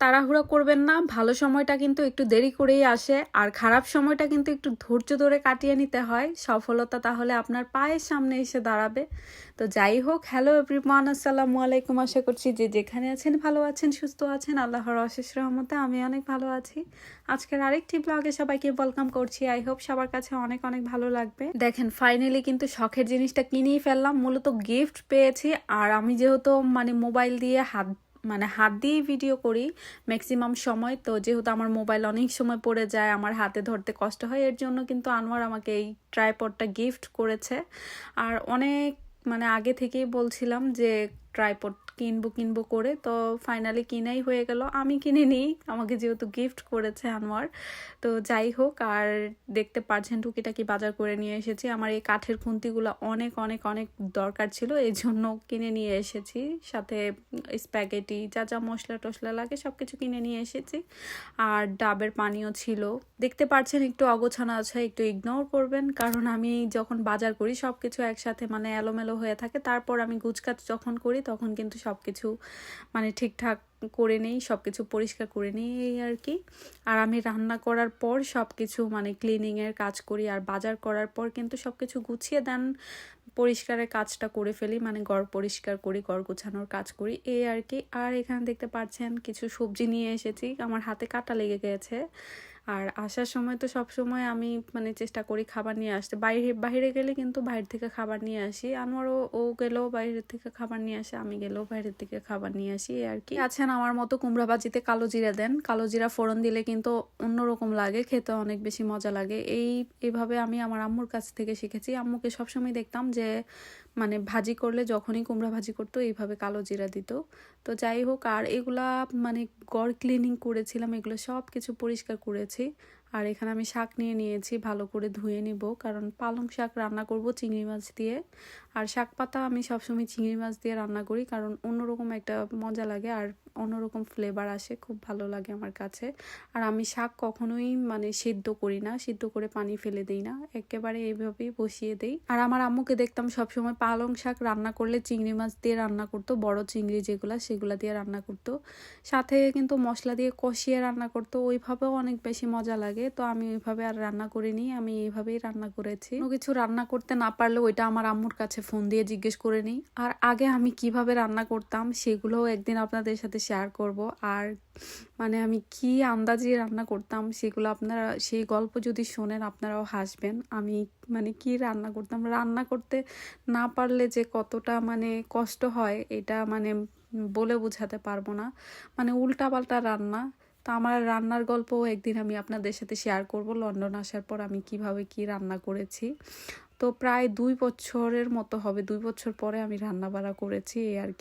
তাড়াহুড়া করবেন না, ভালো সময়টা কিন্তু একটু দেরি করেই আসে আর খারাপ সময়টা কিন্তু একটু ধৈর্য ধরে কাটিয়ে নিতে হয়। সফলতা তাহলে আপনার পায়ের সামনে এসে দাঁড়াবে। তো যাই হোক হ্যালো এভরিওয়ান আসসালামু আলাইকুম। আশা করছি যে যেখানে আছেন ভালো আছেন, সুস্থ আছেন। আল্লাহর অশেষ রহমতে আমি অনেক ভালো আছি। আজকের আরেকটি ব্লগে সবাইকে ওয়েলকাম করছি। আই হোপ সবার কাছে অনেক অনেক ভালো লাগবে। দেখেন ফাইনালি কিন্তু শখের জিনিসটা কিনেই ফেললাম। মূলত গিফট পেয়েছি। আর আমি যেহেতু মানে মোবাইল দিয়ে হাত মানে হাত দিয়েই ভিডিও করি ম্যাক্সিমাম সময়। তো যেহেতু আমার মোবাইল অনেক সময় পড়ে যায়, আমার হাতে ধরতে কষ্ট হয়, এর জন্য কিন্তু আনোয়ার আমাকে এই ট্রাইপডটা গিফট করেছে। আর অনেক মানে আগে থেকেই বলছিলাম যে ট্রাইপড কিনবো কিনবো করে তো ফাইনালি কিনাই হয়ে গেল। আমি কিনে নিই, আমাকে যেহেতু গিফট করেছে আনোয়ার, তো যাই হোক, আর দেখতে পারছেন টুকিটাকি বাজার করে নিয়ে এসেছি। আমার এই কাঠের খুন্তিগুলো অনেক অনেক অনেক দরকার ছিল এই জন্য কিনে নিয়ে এসেছি। সাথে স্প্যাগেটি যা যা মশলা টশলা লাগে সব কিছু কিনে নিয়ে এসেছি। আর ডাবের পানিও ছিল। দেখতে পারছেন একটু অগোছানো আছে, একটু ইগনোর করবেন, কারণ আমি যখন বাজার করি সব কিছু একসাথে মানে এলোমেলো হয়ে থাকে। তারপর আমি গুছকাজ যখন করি, তখন কিন্তু সব কিছু মানে ঠিকঠাক করে নেই সব কিছু পরিষ্কার করে নিই এই আর কি। আর আমি রান্না করার পর সব কিছু মানে ক্লিনিংয়ের কাজ করি আর বাজার করার পর কিন্তু সব কিছু গুছিয়ে দেন, পরিষ্কারের কাজটা করে ফেলি মানে ঘর পরিষ্কার করি, ঘর গুছানোর কাজ করি, এই আর কি। আর এখানে দেখতে পাচ্ছেন কিছু সবজি নিয়ে এসেছি, আমার হাতে কাটা লেগে গেছে। আর আসার সময় তো সব সময় আমি মানে চেষ্টা করি খাবার নিয়ে আসতে। বাইরে বাইরে গেলে কিন্তু বাইরে থেকে খাবার নিয়ে আসি। আমারও ও গেলেও বাইরের থেকে খাবার নিয়ে আসে, আমি গেলেও বাইরের থেকে খাবার নিয়ে আসি আর কি। আছেন আমার মতো কুমড়া ভাজিতে কালো জিরা দেন। কালো জিরা ফোড়ন দিলে কিন্তু অন্যরকম লাগে, খেতে অনেক বেশি মজা লাগে। এই এইভাবে আমি আমার আম্মুর কাছ থেকে শিখেছি। আম্মুকে সবসময় দেখতাম যে মানে ভাজি করলে যখনই কুমড়া ভাজি করতো, এইভাবে কালো জিরা দিত। তো যাই হোক, আর এগুলা মানে গড় ক্লিনিং করেছিলাম, এগুলো সব কিছু পরিষ্কার করেছি। আর এখানে আমি শাক নিয়ে নিয়েছি, ভালো করে ধুয়ে নিব। কারণ পালং শাক রান্না করব চিংড়ি মাছ দিয়ে। আর শাক পাতা আমি সবসময় চিংড়ি মাছ দিয়ে রান্না করি, কারণ অন্যরকম একটা মজা লাগে আর অন্যরকম ফ্লেভার আসে, খুব ভালো লাগে আমার কাছে। আর আমি শাক কখনোই মানে সিদ্ধ করি না, সিদ্ধ করে পানি ফেলে দিই না, একেবারে এইভাবেই বসিয়ে দিই। আর আমার আম্মুকে দেখতাম সবসময় পালং শাক রান্না করলে চিংড়ি মাছ দিয়ে রান্না করতো, বড় চিংড়ি যেগুলা সেগুলা দিয়ে রান্না করতো। সাথে কিন্তু মশলা দিয়ে কষিয়ে রান্না করতো, ওইভাবেও অনেক বেশি মজা লাগে। তো আমি ওইভাবে আর রান্না করিনি, আমি এইভাবেই রান্না করেছি। কোনো কিছু রান্না করতে না পারলে ওইটা আমার আম্মুর কাছে ফোন দিয়ে জিজ্ঞেস করে নিই। আর আগে আমি কীভাবে রান্না করতাম সেগুলোও একদিন আপনাদের সাথে শেয়ার করব। আর মানে আমি কি আন্দাজে রান্না করতাম সেগুলো আপনারা, সেই গল্প যদি শোনেন আপনারাও হাসবেন। আমি মানে কি রান্না করতাম, রান্না করতে না পারলে যে কতটা মানে কষ্ট হয়, এটা মানে বলে বোঝাতে পারব না। মানে উল্টাপাল্টা রান্না তো আমার রান্নার গল্প একদিন আমি আপনাদের সাথে শেয়ার করব। লন্ডন আসার পর আমি কীভাবে কি রান্না করেছি। তো প্রায় দুই বছরের মতো হবে, দুই বছর পরে আমি রান্না বাড়া করেছি, এই আর কি।